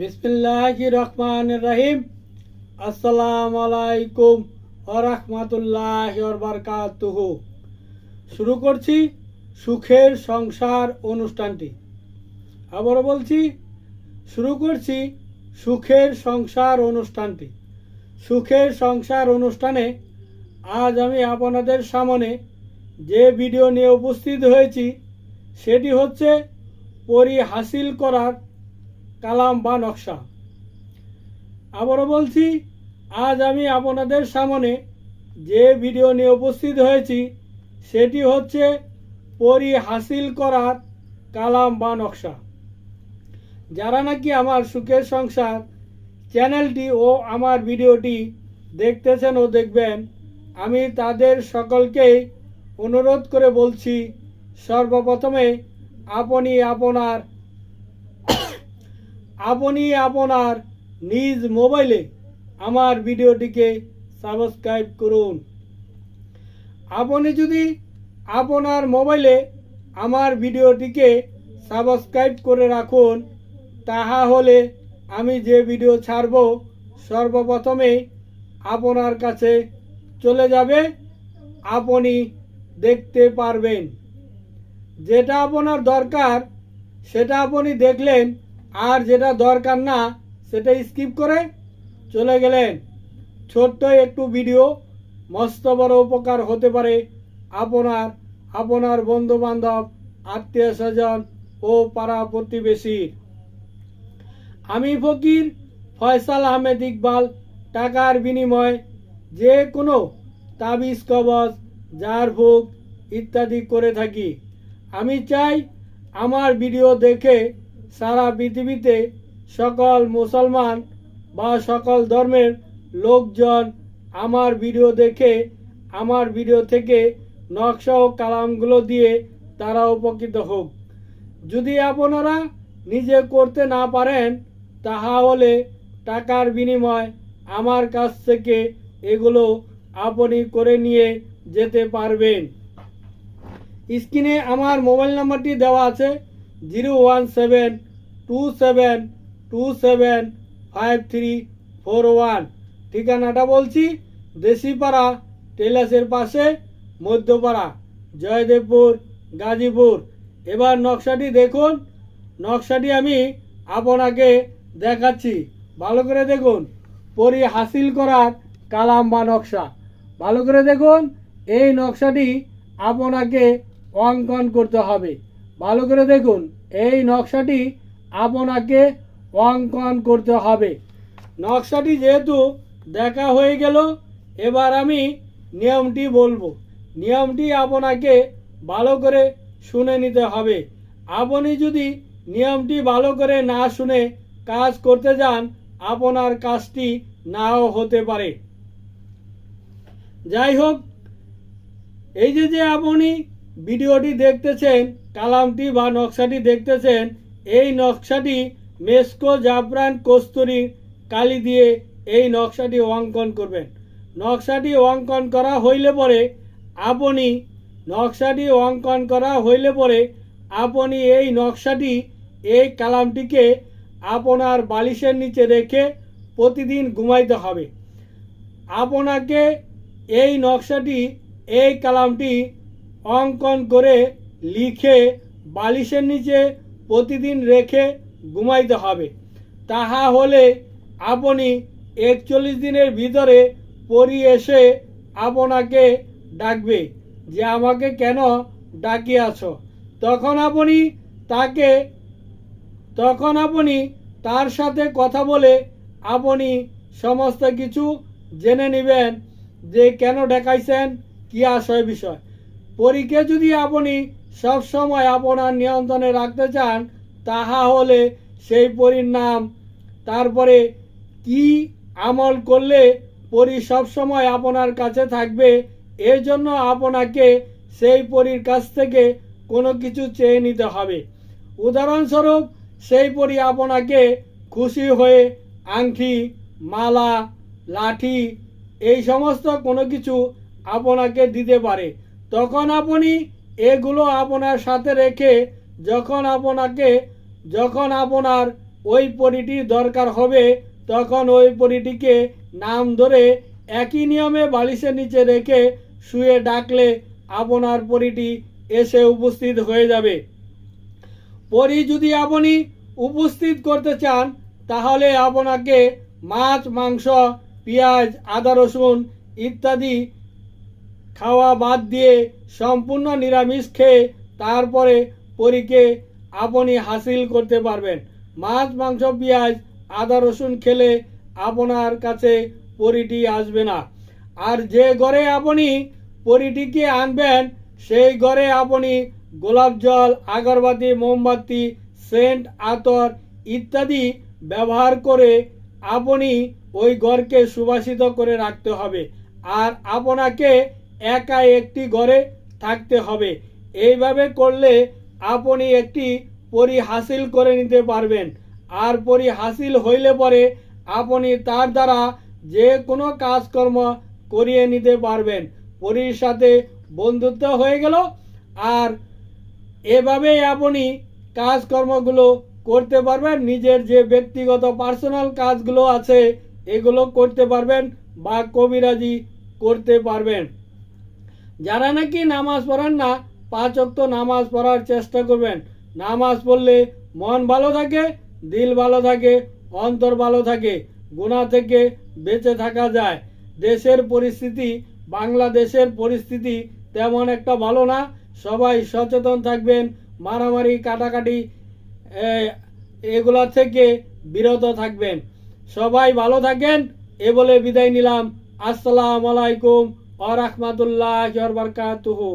বিসমিল্লাহ রহমান রহিম আসসালামু আলাইকুম রহমতুল্লাহ বারকাতুহ। শুরু করছি সুখের সংসার অনুষ্ঠানটি। আবারও বলছি, শুরু করছি সুখের সংসার অনুষ্ঠানটি। সুখের সংসার অনুষ্ঠানে আজ আমি আপনাদের সামনে যে ভিডিও নিয়ে উপস্থিত হয়েছি, সেটি হচ্ছে পরি হাসিল করার কালাম বা নকশা। আবারও বলছি, আজ আমি আপনাদের সামনে যে ভিডিও নিয়ে উপস্থিত হয়েছি, সেটি হচ্ছে পরি হাসিল করার কালাম বা নকশা। যারা নাকি আমার সুখের সংসার চ্যানেলটি ও আমার ভিডিওটি দেখতেছেন ও দেখবেন, আমি তাদের সকলকেই অনুরোধ করে বলছি, সর্বপ্রথমে আপনি আপনার আপনি আপনার নিজ মোবাইলে আমার ভিডিওটিকে সাবস্ক্রাইব করুন। আপনি যদি আপনার মোবাইলে আমার ভিডিওটিকে সাবস্ক্রাইব করে রাখুন তাহা হলে আমি যে ভিডিও ছাড়ব সর্বপ্রথমে আপনার কাছে চলে যাবে। আপনি দেখতে পারবেন। যেটা আপনার দরকার, সেটা আপনি দেখলেন আর যেটা দরকার না, সেটা স্কিপ করে চলে গেলেন। ছোট্ট একটু ভিডিও মস্ত বড় উপকার হতে পারে আপনার আপনার বন্ধু বান্ধব আত্মীয় স্বজন ও পাড়া প্রতিবেশীর। আমি ফকির ফয়সাল আহমেদ ইকবাল, টাকার বিনিময়ে, যে কোনো তাবিজ, কবজ ঝাড়ফুঁক ইত্যাদি করে থাকি। আমি চাই আমার ভিডিও দেখে সারা পৃথিবীতে সকল মুসলমান বা সকল ধর্মের লোকজন আমার ভিডিও দেখে, আমার ভিডিও থেকে নকশা ও কালামগুলো দিয়ে তারা উপকৃত হোক। যদি আপনারা নিজে করতে না পারেন তাহা হলে টাকার বিনিময় আমার কাছ থেকে এগুলো আপনি করে নিয়ে যেতে পারবেন। স্ক্রিনে আমার মোবাইল নাম্বারটি দেওয়া আছে। Zero one seven two seven two seven five three four one. ঠিকানাটা বলছি দেশিপাড়া টেলাসের পাশে মধ্যপাড়া, জয়দেবপুর, গাজীপুর। এবার নকশাটি দেখুন, নকশাটি আমি আপনাকে দেখাচ্ছি। ভালো করে দেখুন, পরি হাসিল করার কালাম বা নকশা। ভালো করে দেখুন, এই নকশাটি আপনাকে অঙ্কন করতে হবে। ভালো করে দেখুন, এই নকশাটি আপনাকে অঙ্কন করতে হবে। নকশাটি যেহেতু দেখা হয়ে গেল, এবার আমি নিয়মটি বলব। নিয়মটি আপনাকে ভালো করে শুনে নিতে হবে। আপনি যদি নিয়মটি ভালো করে না শুনে কাজ করতে যান, আপনার কাজটি নাও হতে পারে। যাই হোক, এই যে যে আপনি ভিডিওটি দেখতেছেন, কালামটি বা নকশাটি দেখতেছেন, এই নকশাটি মেসকো, জাফরান, কস্তুরি, কালি দিয়ে এই নকশাটি অঙ্কন করবেন। নকশাটি অঙ্কন করা হইলে পরে আপনি, নকশাটি অঙ্কন করা হইলে পরে আপনি এই নকশাটি, এই কালামটিকে আপনার বালিশের নিচে রেখে প্রতিদিন ঘুমাইতে হবে। আপনাকে এই নকশাটি, এই কালামটি অঙ্কন করে লিখে বালিশের নিচে প্রতিদিন রেখে ঘুমাইতে হবে। তাহা হলে আপনি একচল্লিশ দিনের ভিতরে পরি এসে আপনাকে ডাকবে যে, আমাকে কেন ডাকিয়াছ তখন আপনি তাকে, তখন আপনি তার সাথে কথা বলে আপনি সমস্ত কিছু জেনে নেবেন যে, কেন দেখাইছেন কি আশয় বিষয়? পরীকে যদি আপনি সব সময় আপনার নিয়ন্ত্রণে রাখতে চান, তাহা হলে সেই পরীর নাম, তারপরে কি আমল করলে পরী সব সময় আপনার কাছে থাকবে, এর জন্য আপনাকে সেই পরীর কাছ থেকে কোনো কিছু চেয়ে নিতে হবে। উদাহরণস্বরূপ, সেই পরী আপনাকে খুশি হয়ে আংটি, মালা, লাঠি, এই সমস্ত কোনো কিছু আপনাকে দিতে পারে। তখন আপনি এগুলো আপনার সাথে রেখে যখন আপনাকে, যখন আপনার ওই পরিটির দরকার হবে, তখন ওই পরিটিকে নাম ধরে একই নিয়মে বালিশের নিচে রেখে শুয়ে ডাকলে আপনার পরিটি এসে উপস্থিত হয়ে যাবে। পরি যদি আপনি উপস্থিত করতে চান, তাহলে আপনাকে মাছ, মাংস, পেঁয়াজ, আদা, রসুন ইত্যাদি খাওয়া বাদ দিয়ে সম্পূর্ণ নিরামিষ খেয়ে তারপরে পরীকে আপনি হাসিল করতে পারবেন। মাছ, মাংস, পেঁয়াজ, আদা, রসুন খেলে আপনার কাছে পরিটি আসবে না। আর যে ঘরে আপনি পরিটিকে আনবেন, সেই ঘরে আপনি গোলাপ জল, আগরবাতি, মোমবাতি, সেন্ট, আতর ইত্যাদি ব্যবহার করে আপনি ওই ঘরকে সুবাসিত করে রাখতে হবে। আর আপনাকে একা একটি ঘরে থাকতে হবে। এইভাবে করলে আপনি একটি পরি হাসিল করে নিতে পারবেন। আর পরি হাসিল হইলে পরে আপনি তার দ্বারা যে কোনো কাজকর্ম করিয়ে নিতে পারবেন। পরির সাথে বন্ধুত্ব হয়ে গেল। আর এভাবেই আপনি কাজকর্মগুলো করতে পারবেন। নিজের যে ব্যক্তিগত পার্সোনাল কাজগুলো আছে, এগুলো করতে পারবেন বা কবিরাজি করতে পারবেন। যারা নাকি নামাজ পড়েন না, পাঁচ অক্ত নামাজ পড়ার চেষ্টা করবেন। নামাজ পড়লে মন ভালো থাকে, দিল ভালো থাকে, অন্তর ভালো থাকে গুণা থেকে বেঁচে থাকা যায়। দেশের পরিস্থিতি, বাংলাদেশের পরিস্থিতি তেমন একটা ভালো না। সবাই সচেতন থাকবেন, মারামারি, কাটাকাটি এগুলা থেকে বিরত থাকবেন। সবাই ভালো থাকেন, এ বলে বিদায় নিলাম। আসসালামু আলাইকুম। আ রহমতুল্লাহ বারকাতুহু।